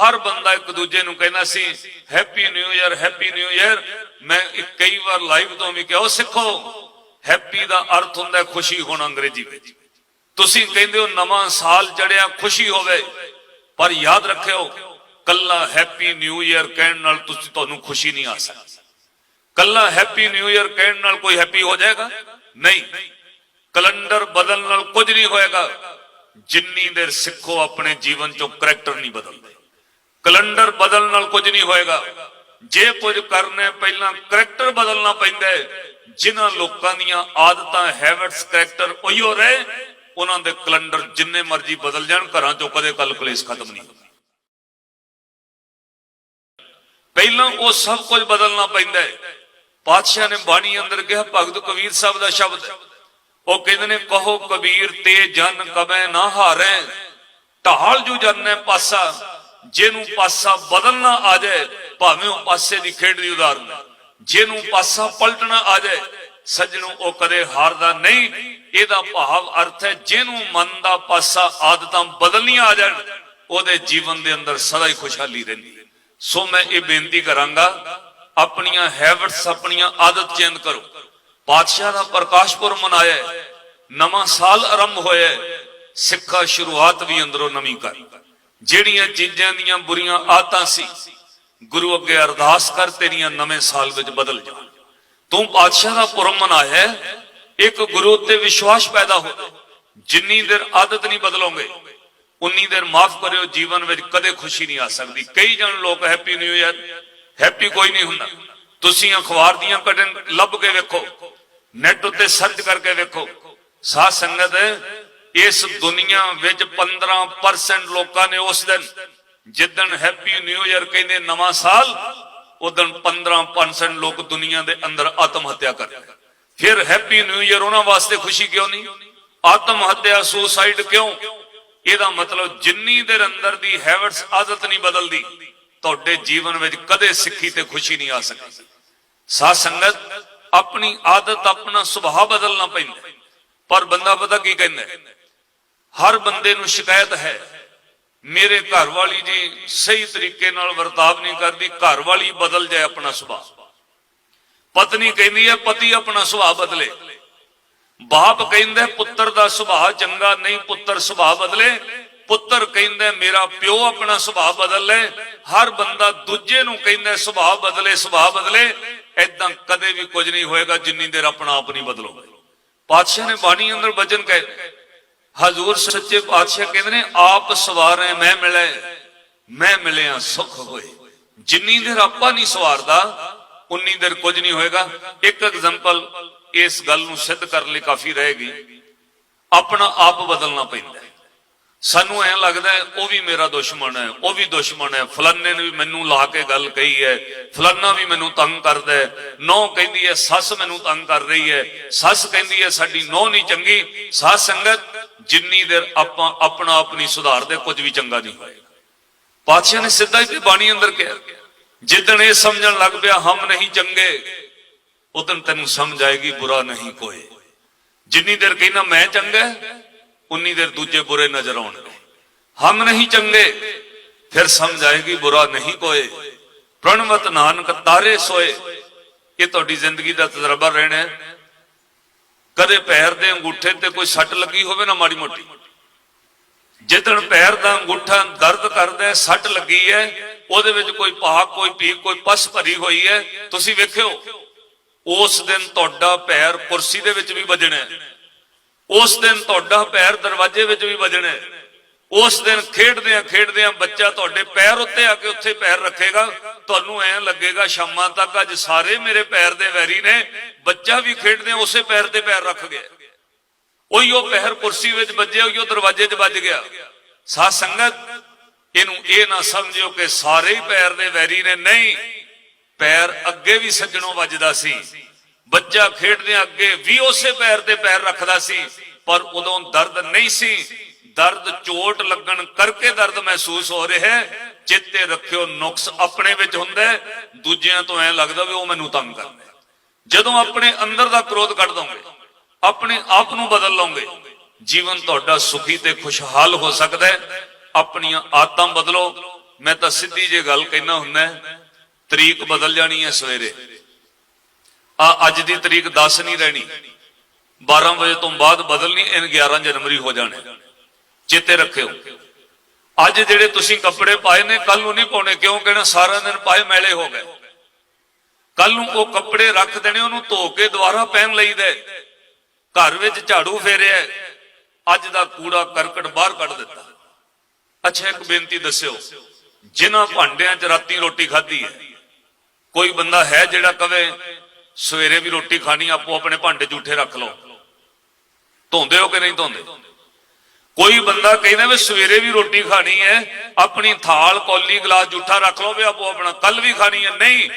ਹਰ ਬੰਦਾ ਇੱਕ ਦੂਜੇ ਨੂੰ ਕਹਿੰਦਾ ਸੀ happy new year happy new year ਮੈਂ ਕਈ ਵਾਰ ਲਾਈਵ ਤੋਂ ਵੀ ਕਿਹਾ, ਉਹ ਸਿੱਖੋ ਹੈਪੀ ਦਾ ਅਰਥ ਹੁੰਦਾ ਖੁਸ਼ੀ ਹੋਣਾ ਅੰਗਰੇਜ਼ੀ ਵਿੱਚ। ਤੁਸੀਂ ਕਹਿੰਦੇ ਹੋ ਨਵਾਂ ਸਾਲ ਚੜਿਆ, ਖੁਸ਼ੀ ਹੋਵੇ, ਪਰ ਯਾਦ ਰੱਖਿਓ, ਕੱਲਾ ਹੈਪੀ ਨਿਊ ਇਅਰ ਕਹਿਣ ਨਾਲ ਤੁਸੀਂ, ਤੁਹਾਨੂੰ ਖੁਸ਼ੀ ਨਹੀਂ ਆ ਸਕਦੀ। ਕੱਲਾ ਹੈਪੀ ਨਿਊ ਇਅਰ ਕਹਿਣ ਨਾਲ ਕੋਈ ਹੈਪੀ ਹੋ ਜਾਏਗਾ? ਨਹੀਂ। ਕੈਲੰਡਰ ਬਦਲਣ ਨਾਲ ਕੁਝ ਨਹੀਂ ਹੋਏਗਾ। ਜਿੰਨੀ ਦੇਰ ਸਿੱਖੋ, ਆਪਣੇ ਜੀਵਨ ਚੋਂ ਕਰੈਕਟਰ ਨਹੀਂ ਬਦਲਦੇ। ਕੈਲੰਡਰ ਬਦਲਣ ਨਾਲ ਕੁਝ ਨਹੀਂ ਹੋਏਗਾ। ਜੇ ਕੁਝ ਕਰਨਾ ਪਹਿਲਾਂ ਕਰੈਕਟਰ ਬਦਲਣਾ ਪੈਂਦਾ ਹੈ। ਜਿਨ੍ਹਾਂ ਲੋਕਾਂ ਦੀਆਂ ਆਦਤਾਂ ਹੈਬਿਟਸ ਕਰੈਕਟਰ ਉਹੀਓ ਰਹੇ, ਉਹਨਾਂ ਦੇ ਕੈਲੰਡਰ ਜਿੰਨੇ ਮਰਜ਼ੀ ਬਦਲ ਜਾਣ, ਘਰਾਂ ਚੋਂ ਕਦੇ ਕੱਲ ਕਲੇਸ਼ ਖਤਮ ਨਹੀਂ ਪਹਿਲਾਂ ਉਹ ਸਭ ਕੁਝ ਬਦਲਣਾ ਪੈਂਦਾ ਹੈ। ਪਾਤਸ਼ਾਹ ਨੇ ਬਾਣੀ ਅੰਦਰ ਕਿਹਾ, ਭਗਤ ਕਬੀਰ ਸਾਹਿਬ ਦਾ ਸ਼ਬਦ ਉਹ ਕਹਿੰਦੇ ਨੇ, ਕਹੋ ਕਬੀਰ ਤੇ ਜਨ ਕਬੈ ਨਾ ਹਾਰੈ, ਢਾਲ ਜੂ ਜਨੈ ਪਾਸਾ। ਜਿਹਨੂੰ ਪਾਸਾ ਬਦਲਣਾ ਆ ਜਾਏ, ਭਾਵੇਂ ਉਹ ਪਾਸੇ ਦੀ ਖੇਡ ਦੀ ਉਦਾਹਰਨ ਹੈ। ਜਿਹਨੂੰ ਪਾਸਾ ਪਲਟਣਾ ਆ ਜਾਏ, ਸੱਜਣੋ, ਉਹ ਕਦੇ ਹਾਰਦਾ ਨਹੀਂ। ਇਹਦਾ ਭਾਵ ਅਰਥ ਹੈ, ਜਿਹਨੂੰ ਮਨ ਦਾ ਪਾਸਾ ਆਦਤਾਂ ਬਦਲਣੀਆਂ ਆ ਜਾਣ, ਉਹਦੇ ਜੀਵਨ ਦੇ ਅੰਦਰ ਸਦਾ ਹੀ ਖੁਸ਼ਹਾਲੀ ਰਹਿੰਦੀ ਸੋ ਮੈਂ ਇਹ ਬੇਨਤੀ ਕਰਾਂਗਾ, ਆਪਣੀਆਂ ਹੈਬਿਟਸ ਆਪਣੀਆਂ ਆਦਤ ਚੇਂਜ ਕਰੋ। ਪਾਤਸ਼ਾਹ ਦਾ ਪ੍ਰਕਾਸ਼ ਪੁਰਬ ਮਨਾਇਆ ਨਵਾਂ ਸਾਲ ਆਰੰਭ ਹੋਇਆ ਹੈ। ਸਿੱਖਾ ਸ਼ੁਰੂਆਤ ਵੀ ਅੰਦਰੋਂ ਨਵੀਂ ਕਰ। ਜਿਹੜੀਆਂ ਚੀਜ਼ਾਂ ਦੀਆਂ ਬੁਰੀਆਂ ਆਦਤਾਂ ਸੀ, ਗੁਰੂ ਅੱਗੇ ਅਰਦਾਸ ਕਰ ਤੇਰੀਆਂ ਨਵੇਂ ਸਾਲ ਵਿੱਚ ਬਦਲ ਜਾਣ ਤੂੰ ਪਾਤਸ਼ਾਹ ਦਾ ਪੁਰਬ ਮਨਾਇਆ, ਇੱਕ ਗੁਰੂ ਉੱਤੇ ਵਿਸ਼ਵਾਸ ਪੈਦਾ ਹੋ ਜਿੰਨੀ ਦੇਰ ਆਦਤ ਨਹੀਂ ਬਦਲੋਗੇ, ਉਨੀ ਦੇਰ ਮਾਫ ਕਰਿਓ, ਜੀਵਨ ਵਿੱਚ ਕਦੇ ਖੁਸ਼ੀ ਨਹੀਂ ਆ ਸਕਦੀ। ਕਈ ਜਣ ਲੋਕ ਹੈਪੀ ਨਿਊ ਇਅਰ ਹੈਪੀ ਕੋਈ ਨਹੀਂ ਹੁੰਦਾ। ਤੁਸੀਂ ਅਖਬਾਰ ਦੀਆਂ ਕਟਨ ਲੱਭ ਕੇ ਵੇਖੋ ਨੈਟ ਉੱਤੇ ਸਰਚ ਕਰਕੇ ਵੇਖੋ। ਸਾਧ ਸੰਗਤ ਇਸ ਦੁਨੀਆ ਵਿੱਚ 15% ਲੋਕਾਂ ਨੇ ਉਸ ਦਿਨ ਜਿੱਦਣ ਹੈਪੀ ਨਿਊ ਇਅਰ ਕਹਿੰਦੇ ਨਵਾਂ ਸਾਲ ਉਦੋਂ 15% ਲੋਕ ਦੁਨੀਆ ਦੇ ਅੰਦਰ ਆਤਮ ਹੱਤਿਆ ਕਰਦੇ ਫਿਰ ਹੈਪੀ ਨਿਊ ਇਅਰ ਉਹਨਾਂ ਵਾਸਤੇ ਖੁਸ਼ੀ ਕਿਉਂ ਨਹੀਂ? ਆਤਮ ਹੱਤਿਆ ਸੁਸਾਈਡ ਕਿਉਂ? ਇਹਦਾ ਮਤਲਬ ਜਿੰਨੀ ਦੇਰ ਅੰਦਰ ਦੀ ਹੈਬਿਟਸ ਆਦਤ ਨਹੀਂ ਬਦਲਦੀ, ਤੁਹਾਡੇ ਜੀਵਨ ਵਿੱਚ ਕਦੇ ਸਿੱਖੀ ਤੇ ਖੁਸ਼ੀ ਨਹੀਂ ਆ ਸਕਦੀ। ਸਾਧ ਸੰਗਤ, ਆਪਣੀ ਆਦਤ, ਆਪਣਾ ਸੁਭਾਅ ਬਦਲਣਾ ਪੈਂਦਾ। ਪਰ ਬੰਦਾ ਪਤਾ ਕੀ ਕਹਿੰਦਾ ਹਰ ਬੰਦੇ ਨੂੰ ਸ਼ਿਕਾਇਤ ਹੈ, ਮੇਰੇ ਘਰ ਵਾਲੀ ਜੀ ਸਹੀ ਤਰੀਕੇ ਨਾਲ ਵਰਤਾਵ ਨਹੀਂ ਕਰਦੀ ਘਰ ਵਾਲੀ ਬਦਲ ਜਾਏ ਆਪਣਾ ਸੁਭਾਅ। ਪਤਨੀ ਕਹਿੰਦੀ ਹੈ, ਪਤੀ ਆਪਣਾ ਸੁਭਾਅ ਬਦਲੇ। ਬਾਪ ਕਹਿੰਦਾ ਪੁੱਤਰ ਦਾ ਸੁਭਾਅ ਚੰਗਾ, ਨਹੀਂ ਪੁੱਤਰ ਸੁਭਾਅ ਬਦਲੇ। ਪੁੱਤਰ ਕਹਿੰਦਾ ਮੇਰਾ ਪਿਓ ਆਪਣਾ ਸੁਭਾਅ ਬਦਲ। ਲੈ ਹਰ ਬੰਦਾ ਦੂਜੇ ਨੂੰ ਕਹਿੰਦਾ ਸੁਭਾਅ ਬਦਲੇ ਸੁਭਾਅ ਬਦਲੇ। ਐਦਾਂ ਕਦੇ ਵੀ ਕੁਝ ਨਹੀਂ ਹੋਏਗਾ, ਜਿੰਨੀ ਦੇਰ ਆਪਣਾ ਆਪ ਨਹੀਂ ਬਦਲੋਗੇ। ਪਾਤਸ਼ਾਹ ਨੇ ਬਾਣੀ ਅੰਦਰ ਵਚਨ ਕਹੇ ਹਜ਼ੂਰ ਸੱਚੇ ਪਾਤਸ਼ਾਹ ਕਹਿੰਦੇ ਨੇ, ਆਪ ਸਵਾਰੇ ਮੈਂ ਮਿਲੇ। ਮੈਂ ਮਿਲਿਆ, ਸੁਖ ਹੋਏ। ਜਿੰਨੀ ਦੇਰ ਆਪਾਂ ਨਹੀਂ ਸਵਾਰਦਾ, ਉਨੀ ਦੇਰ ਕੁਝ ਨਹੀਂ ਹੋਏਗਾ। ਇੱਕ ਐਗਜ਼ਾਮਪਲ ਇਸ ਗੱਲ ਨੂੰ ਸਿੱਧ ਕਰਨ ਲਈ ਕਾਫੀ ਰਹੇਗੀ ਆਪਣਾ ਆਪ ਬਦਲਣਾ ਪੈਂਦਾ ਸਾਨੂੰ ਐਂ ਲੱਗਦਾ ਹੈ, ਉਹ ਵੀ ਮੇਰਾ ਦੁਸ਼ਮਣ ਹੈ, ਉਹ ਵੀ ਦੁਸ਼ਮਣ ਹੈ ਫਲਾਨੇ ਨੇ ਵੀ ਮੈਨੂੰ ਲਾ ਕੇ ਗੱਲ ਕਹੀ ਹੈ ਫਲਾਨਾ ਵੀ ਮੈਨੂੰ ਤੰਗ ਕਰਦਾ ਹੈ। ਨੌ ਕਹਿੰਦੀ ਹੈ, ਸੱਸ ਮੈਨੂੰ ਤੰਗ ਕਰ ਰਹੀ ਹੈ। ਸੱਸ ਕਹਿੰਦੀ ਹੈ, ਸਾਡੀ ਨੌ ਨਹੀਂ ਚੰਗੀ। ਸਾਧ ਸੰਗਤ ਜਿੰਨੀ ਦੇਰ ਆਪਾਂ ਆਪਣਾ ਆਪ ਨਹੀਂ ਸੁਧਾਰਦੇ, ਕੁਝ ਵੀ ਚੰਗਾ ਨਹੀਂ ਹੋਏਗਾ। ਪਾਤਸ਼ਾਹ ਨੇ ਸਿੱਧਾ ਹੀ ਬਾਣੀ ਅੰਦਰ ਕਿਹਾ, ਜਿੱਦਣ ਇਹ ਸਮਝਣ ਲੱਗ ਪਿਆ, ਹਮ ਨਹੀਂ ਚੰਗੇ ਉਦੋਂ ਤੈਨੂੰ ਸਮਝ ਆਏਗੀ, ਬੁਰਾ ਨਹੀਂ ਕੋਈ। ਜਿੰਨੀ ਦੇਰ ਕਹਿੰਦਾ, ਮੈਂ ਚੰਗਾ, ਉਨੀ ਦੇਰ ਦੂਜੇ ਬੁਰੇ ਨਜ਼ਰ ਆਉਣਗੇ। ਹਮ ਨਹੀਂ ਚੰਗੇ, ਫਿਰ ਸਮਝ ਆਏਗੀ, ਬੁਰਾ ਨਹੀਂ ਕੋਏ ਪ੍ਰਣਵਤ ਨਾਨਕ ਤਾਰੇ ਸੋਏ, ਇਹ ਤੁਹਾਡੀ ਜ਼ਿੰਦਗੀ ਦਾ ਤਜਰਬਾ ਰਹਿਣਾ ਹੈ। ਕਦੇ ਪੈਰ ਦੇ ਅੰਗੂਠੇ ਤੇ ਕੋਈ ਸੱਟ ਲੱਗੀ ਹੋਵੇ ਨਾ ਮਾੜੀ ਮੋਟੀ। ਜਿੱਦਣ ਪੈਰ ਦਾ ਅੰਗੂਠਾ ਦਰਦ ਕਰਦਾ ਸੱਟ ਲੱਗੀ ਹੈ, ਉਹਦੇ ਵਿੱਚ ਕੋਈ ਪਾਕ ਕੋਈ ਪੀਕ, ਕੋਈ ਪਸ ਭਰੀ ਹੋਈ ਹੈ, ਤੁਸੀਂ ਵੇਖਿਓ, ਉਸ ਦਿਨ ਤੁਹਾਡਾ ਪੈਰ ਕੁਰਸੀ ਦੇ ਵਿੱਚ ਵੀ ਵੱਜਣਾ ਉਸ ਦਿਨ ਤੁਹਾਡਾ ਪੈਰ ਦਰਵਾਜ਼ੇ ਵਿੱਚ ਵੀ ਵੱਜਣਾ ਉਸ ਦਿਨ ਖੇਡਦਿਆਂ ਖੇਡਦਿਆਂ ਬੱਚਾ ਤੁਹਾਡੇ ਪੈਰ ਉੱਤੇ ਆ ਕੇ ਉੱਥੇ ਪੈਰ ਰੱਖੇਗਾ। ਤੁਹਾਨੂੰ ਐਂ ਲੱਗੇਗਾ ਸ਼ਾਮਾਂ ਤੱਕ ਅੱਜ ਸਾਰੇ ਮੇਰੇ ਪੈਰ ਦੇ ਵੈਰੀ ਨੇ। ਬੱਚਾ ਵੀ ਖੇਡਦਿਆਂ ਉਸੇ ਪੈਰ ਤੇ ਪੈਰ ਰੱਖ ਗਿਆ। ਉਹੀ ਉਹ ਪੈਰ ਕੁਰਸੀ ਵਿੱਚ ਵੱਜਿਆ, ਉਹੀ ਉਹ ਦਰਵਾਜ਼ੇ 'ਚ ਵੱਜ ਗਿਆ। ਸਾਧ ਸੰਗਤ, ਇਹਨੂੰ ਇਹ ਨਾ ਸਮਝਿਓ ਕਿ ਸਾਰੇ ਹੀ ਪੈਰ ਦੇ ਵੈਰੀ ਨੇ। ਨਹੀਂ, ਪੈਰ ਅੱਗੇ ਵੀ ਸੱਜਣੋਂ ਵੱਜਦਾ ਸੀ। ਬੱਚਾ ਖੇਡਦੇ ਅੱਗੇ ਵੀ ਉਸੇ ਪੈਰ ਤੇ ਪੈਰ ਰੱਖਦਾ ਸੀ, ਪਰ ਉਦੋਂ ਦਰਦ ਨਹੀਂ ਸੀ। ਦਰਦ ਚੋਟ ਲੱਗਣ ਕਰਕੇ ਦਰਦ ਮਹਿਸੂਸ ਹੋ ਰਿਹਾ ਹੈ। ਚਿੱਤੇ ਰੱਖਿਓ, ਨੁਕਸ ਆਪਣੇ ਵਿੱਚ ਹੁੰਦਾ ਦੂਜਿਆਂ ਤੋਂ ਐ ਲੱਗਦਾ ਵੀ ਉਹ ਮੈਨੂੰ ਤੰਗ ਕਰਦਾ ਜਦੋਂ ਆਪਣੇ ਅੰਦਰ ਦਾ ਕ੍ਰੋਧ ਕੱਢ ਦੋਗੇ, ਆਪਣੇ ਆਪ ਨੂੰ ਬਦਲ ਲਓਗੇ, ਜੀਵਨ ਤੁਹਾਡਾ ਸੁਖੀ ਤੇ ਖੁਸ਼ਹਾਲ ਹੋ ਸਕਦਾ ਹੈ। ਆਪਣੀਆਂ ਆਦਤਾਂ ਬਦਲੋ। ਮੈਂ ਤਾਂ ਸਿੱਧੀ ਜੇ ਗੱਲ ਕਹਿਣਾ ਹੁੰਦਾ ਤਰੀਕ ਬਦਲ ਜਾਣੀ ਹੈ ਸਵੇਰੇ। ਆ ਅੱਜ ਦੀ ਤਰੀਕ 10 ਨਹੀਂ ਰਹਿਣੀ। 12 ਵਜੇ ਤੋਂ ਬਾਅਦ ਬਦਲਣੀ ਇਹਨ 11 ਜਨਵਰੀ ਹੋ ਜਾਣੇ। ਚੇਤੇ ਰੱਖਿਓ। ਅੱਜ ਜਿਹੜੇ ਤੁਸੀਂ ਕੱਪੜੇ ਪਾਏ ਨੇ ਕੱਲ ਨੂੰ ਨਹੀਂ ਪਾਉਣੇ, ਕਿਉਂ? ਕਹਿਣਾ ਸਾਰਾ ਦਿਨ ਪਾਏ ਮੈਲੇ ਹੋ ਗਏ। ਕੱਲ ਨੂੰ ਉਹ ਕੱਪੜੇ ਰੱਖ ਦੇਣੇ, ਉਹਨੂੰ ਧੋ ਕੇ ਦੁਬਾਰਾ ਪਹਿਨ ਲਈਦਾ ਹੈ। ਘਰ ਵਿੱਚ ਝਾੜੂ ਫੇਰਿਆ ਅੱਜ ਦਾ ਕੂੜਾ ਕਰਕਟ ਬਾਹਰ ਕੱਢ ਦਿੱਤਾ। ਅੱਛਾ, ਇੱਕ ਬੇਨਤੀ ਦੱਸਿਓ। ਜਿਨ੍ਹਾਂ ਭਾਂਡਿਆਂ 'ਚ ਰਾਤੀ ਰੋਟੀ ਖਾਧੀ ਹੈ, ਕੋਈ ਬੰਦਾ ਹੈ ਜਿਹੜਾ ਕਵੇ, ਸਵੇਰੇ ਵੀ ਰੋਟੀ ਖਾਣੀ, ਆਪੋ ਆਪਣੇ ਭਾਂਡੇ ਝੂਠੇ ਰੱਖ ਲਓ। ਧੋਂਦੇ ਹੋ ਕਿ ਨਹੀਂ ਧੋਂਦੇ? ਕੋਈ ਬੰਦਾ ਕਹਿੰਦਾ ਵੀ ਸਵੇਰੇ ਵੀ ਰੋਟੀ ਖਾਣੀ ਹੈ, ਆਪਣੀ ਥਾਲ ਕੌਲੀ ਗਲਾਸ ਜੂਠਾ ਰੱਖ ਲਓ ਵੀ ਆਪੋ ਆਪਣਾ ਕੱਲ ਵੀ ਖਾਣੀ ਹੈ। ਨਹੀਂ,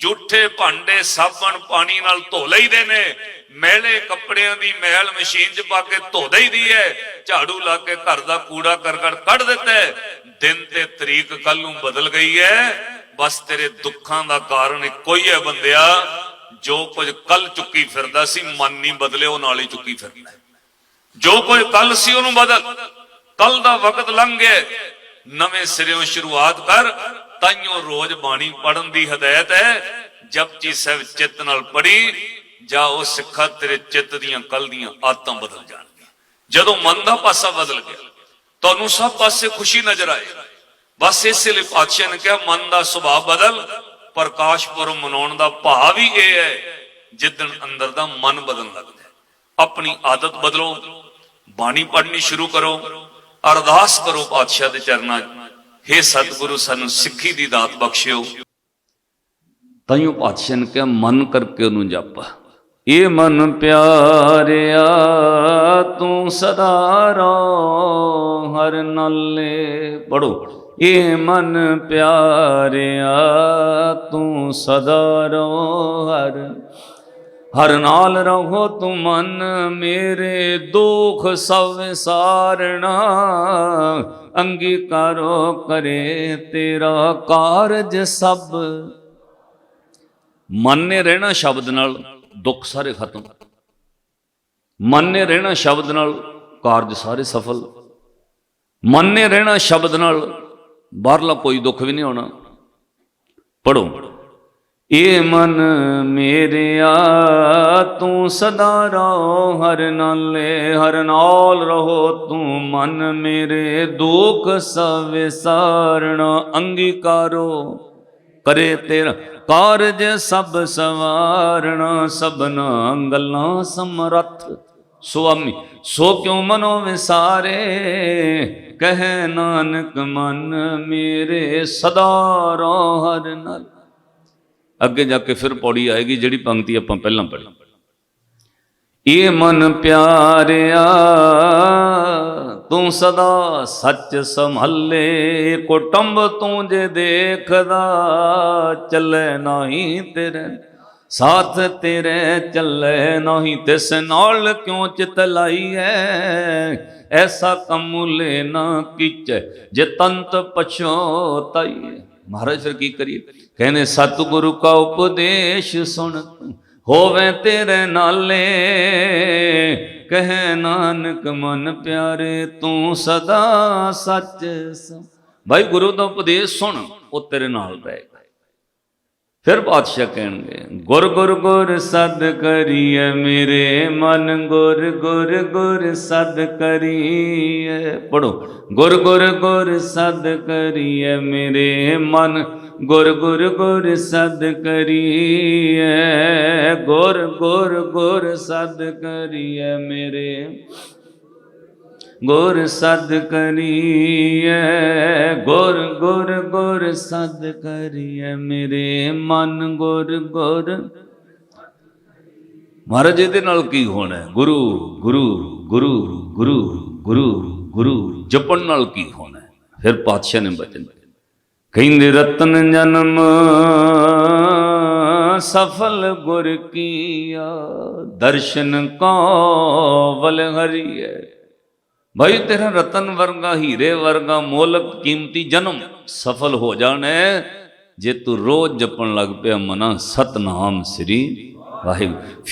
ਜੂਠੇ ਭਾਂਡੇ ਸਾਬਣ ਪਾਣੀ ਨਾਲ ਧੋ ਲਈਦੇ ਨੇ। ਮੈਲੇ ਕੱਪੜਿਆਂ ਦੀ ਮੈਲ ਮਸ਼ੀਨ 'ਚ ਪਾ ਕੇ ਧੋ ਦਈਦੀ ਹੈ। ਝਾੜੂ ਲਾ ਕੇ ਘਰ ਦਾ ਕੂੜਾ ਕਰਕਟ ਕੱਢ ਦਿੱਤਾ ਦਿਨ ਤੇ ਤਰੀਕ ਕੱਲ ਨੂੰ ਬਦਲ ਗਈ ਹੈ। ਬਸ ਤੇਰੇ ਦੁੱਖਾਂ ਦਾ ਕਾਰਨ ਇੱਕੋ ਹੀ ਹੈ ਬੰਦਿਆ, ਜੋ ਕੁਝ ਕੱਲ ਚੁੱਕੀ ਫਿਰਦਾ ਸੀ, ਮਨ ਨਹੀਂ ਬਦਲੇ ਉਹ ਨਾਲ ਹੀ ਚੁੱਕੀ ਫਿਰਦਾ ਜੋ ਕੁਝ ਕੱਲ ਸੀ ਉਹਨੂੰ ਬਦਲ। ਕੱਲ ਦਾ ਵਕਤ ਲੰਘ ਗਿਆ ਨਵੇਂ ਸਿਰਿਓਂ ਸ਼ੁਰੂਆਤ ਕਰ, ਤਾਈਓ ਰੋਜ਼ ਬਾਣੀ ਪੜਨ ਦੀ ਹਦਾਇਤ ਹੈ। ਜਪਜੀ ਸਾਹਿਬ ਚਿੱਤ ਨਾਲ ਪੜੀ ਜਾ ਉਹ ਸਿੱਖਾ ਤੇਰੇ ਚਿੱਤ ਦੀਆਂ ਕੱਲ ਦੀਆਂ ਆਦਤਾਂ ਬਦਲ ਜਾਣਗੀਆਂ। ਜਦੋਂ ਮਨ ਦਾ ਪਾਸਾ ਬਦਲ ਗਿਆ, ਤੁਹਾਨੂੰ ਸਭ ਪਾਸੇ ਖੁਸ਼ੀ ਨਜ਼ਰ ਆਏ। ਬਸ ਇਸੇ ਲਈ ਪਾਤਸ਼ਾਹ ਨੇ ਕਿਹਾ, ਮਨ ਦਾ ਸੁਭਾਅ ਬਦਲ, ਪ੍ਰਕਾਸ਼ ਪੁਰਬ ਮਨਾਉਣ ਦਾ ਭਾਵ ਹੀ ਇਹ ਹੈ ਜਿੱਦਣ ਅੰਦਰ ਦਾ ਮਨ ਬਦਲਣ ਲੱਗਦਾ ਆਪਣੀ ਆਦਤ ਬਦਲੋ, ਬਾਣੀ ਪੜ੍ਹਨੀ ਸ਼ੁਰੂ ਕਰੋ, ਅਰਦਾਸ ਕਰੋ ਪਾਤਸ਼ਾਹ ਦੇ ਚਰਨਾਂ 'ਚ। हे ਸਤਿਗੁਰੂ, ਸਾਨੂੰ ਸਿੱਖੀ ਦੀ ਦਾਤ ਬਖਸ਼ਿਓ। ਤਾਈਓ ਪਾਤਸ਼ਾਹ ਨੇ ਕਿਹਾ, ਮਨ ਕਰਕੇ ਉਹਨੂੰ ਜਪ। ਇਹ ਮਨ ਪਿਆਰਿਆ, ਤੂੰ ਸਦਾ ਰੋ ਹਰ ਨਾਲੇ ਪੜੋ ਇਹ ਮਨ ਪਿਆਰਿਆ, ਤੂੰ ਸਦਾ ਰੋ ਹਰ ਹਰ ਨਾਲ ਰਹੋ ਤੂੰ ਮਨ ਮੇਰੇ ਦੁਖ ਸਭ ਵਿਸਾਰਣਾ ਅੰਗੀਕਾਰੋ ਕਰੇ ਤੇਰਾ ਕਾਰਜ ਸਭ। ਮਨ ਨੇ ਰਹਿਣਾ ਸ਼ਬਦ ਨਾਲ ਦੁੱਖ ਸਾਰੇ ਖਤਮ। ਮਨ ਨੇ ਰਹਿਣਾ ਸ਼ਬਦ ਨਾਲ ਕਾਰਜ ਸਾਰੇ ਸਫਲ। ਮਨ ਨੇ ਰਹਿਣਾ ਸ਼ਬਦ ਨਾਲ ਬਾਹਰਲਾ ਕੋਈ ਦੁੱਖ ਵੀ ਨਹੀਂ ਆਉਣਾ। ਪੜੋ ਇਹ ਮਨ ਮੇਰਿਆ ਤੂੰ ਸਦਾ ਰਹੋ ਹਰ ਨਾਲੇ, ਹਰ ਨਾਲ ਰਹੋ ਤੂੰ ਮਨ ਮੇਰੇ, ਦੁੱਖ ਸਭ ਵਿਸਾਰਣਾ ਅੰਗੀਕਾਰੋ। ਕਰੇ ਤੇਰਾ ਕਾਰਜ ਸਭ ਸਵਾਰਣਾ, ਸਭਨਾ ਗੱਲਾਂ ਸਮਰੱਥ। ਸੁਆਮੀ, ਸੋ ਕਿਉ ਮਨੋ ਵਿਸਾਰੇ? ਕਹਿ ਨਾਨਕ ਮਨ ਮੇਰੇ ਸਦਾ ਰੋ ਹਰ ਨਾਲ। ਅੱਗੇ ਜਾ ਕੇ ਫਿਰ ਪੌੜੀ ਆਏਗੀ, ਜਿਹੜੀ ਪੰਕਤੀ ਆਪਾਂ ਪਹਿਲਾਂ ਪੜ੍ਹੀ। ਇਹ ਮਨ ਪਿਆਰਿਆ, ਤੂੰ ਸਦਾ ਸੱਚ ਸੰਭਾਲੇ, ਕੁਟੰਬ ਤੂੰ ਜੇ ਦੇਖਦਾ, ਚੱਲੇ ਨਹੀਂ ਤੇਰੇ, ਸਾਥ ਤੇਰੇ ਚੱਲੇ ਨਹੀਂ, ਤਿਸ ਨਾਲ ਕਿਉਂ ਚਿਤ ਲਾਈ ਹੈ ਐਸਾ ਕਮੁਲੇ ਨਾ ਕੀਚੈ, ਜੇ ਤੰਤ ਪਛੋਤਾਈ ਮਹਾਰਾਜ ਫਿਰ ਕੀ ਕਰੀਏ? ਕਹਿੰਦੇ, ਸਤਿਗੁਰੂ ਕਾ ਉਪਦੇਸ਼ ਸੁਣ, ਹੋਵੇ ਤੇਰੇ ਨਾਲੇ। ਕਹੇ ਨਾਨਕ, ਮਨ ਪਿਆਰੇ, ਤੂੰ ਸਦਾ ਸੱਚ ਸੰ ਭਾਈ ਗੁਰੂ ਦਾ ਉਪਦੇਸ਼ ਸੁਣ, ਉਹ ਤੇਰੇ ਨਾਲ ਰਹੇਗਾ ਫਿਰ ਬਾਦਸ਼ਾਹ ਕਹਿਣਗੇ ਗੁਰ ਗੁਰ ਗੁਰ ਸਦ ਕਰੀਏ ਮੇਰੇ ਮਨ ਗੁਰ ਗੁਰ ਗੁਰ ਸਦ ਕਰੀਏ ਪੜੋ ਗੁਰ ਗੁਰ ਗੁਰ ਸਦ ਕਰੀਏ ਮੇਰੇ ਮਨ ਗੁਰ ਗੁਰ ਗੁਰ ਸਦ ਕਰੀਏ ਗੁਰ ਗੁਰ ਗੁਰ ਸਦ ਕਰੀਏ ਮੇਰੇ ਗੁਰ ਸਦ ਕਰੀਏ ਗੁਰ ਗੁਰ ਗੁਰ ਸਦ ਕਰੀਏ ਮੇਰੇ ਮਨ ਗੁਰ ਗੁਰ। ਮਹਾਰਾਜ, ਇਹਦੇ ਨਾਲ ਕੀ ਹੋਣਾ ਹੈ? ਗੁਰੂ ਗੁਰੂ ਗੁਰੂ ਗੁਰੂ ਗੁਰੂ ਗੁਰੂ, ਜਪਣ ਨਾਲ ਕੀ ਹੋਣਾ ਫਿਰ ਪਾਤਸ਼ਾਹ ਨੇ ਬਚਨ ਕਹਿੰਦੇ, ਰਤਨ ਜਨਮ ਸਫਲ ਗੁਰ ਕੀਆ, ਦਰਸ਼ਨ ਕੋ ਵਲ ਹਰੀਏ ਭਾਈ ਤੇਰਾ ਰਤਨ ਵਰਗਾ, ਹੀਰੇ ਵਰਗਾ, ਮੋਲਕ ਕੀਮਤੀ ਜਨਮ ਸਫਲ ਹੋ ਜਾਣਾ। ਜੇ ਤੂੰ ਰੋਜ਼ ਜਪਣ ਲੱਗ ਪਿਆ ਮਨਾ, ਸਤਨਾਮ ਸ੍ਰੀ ਵਾਹਿਗੁਰੂ।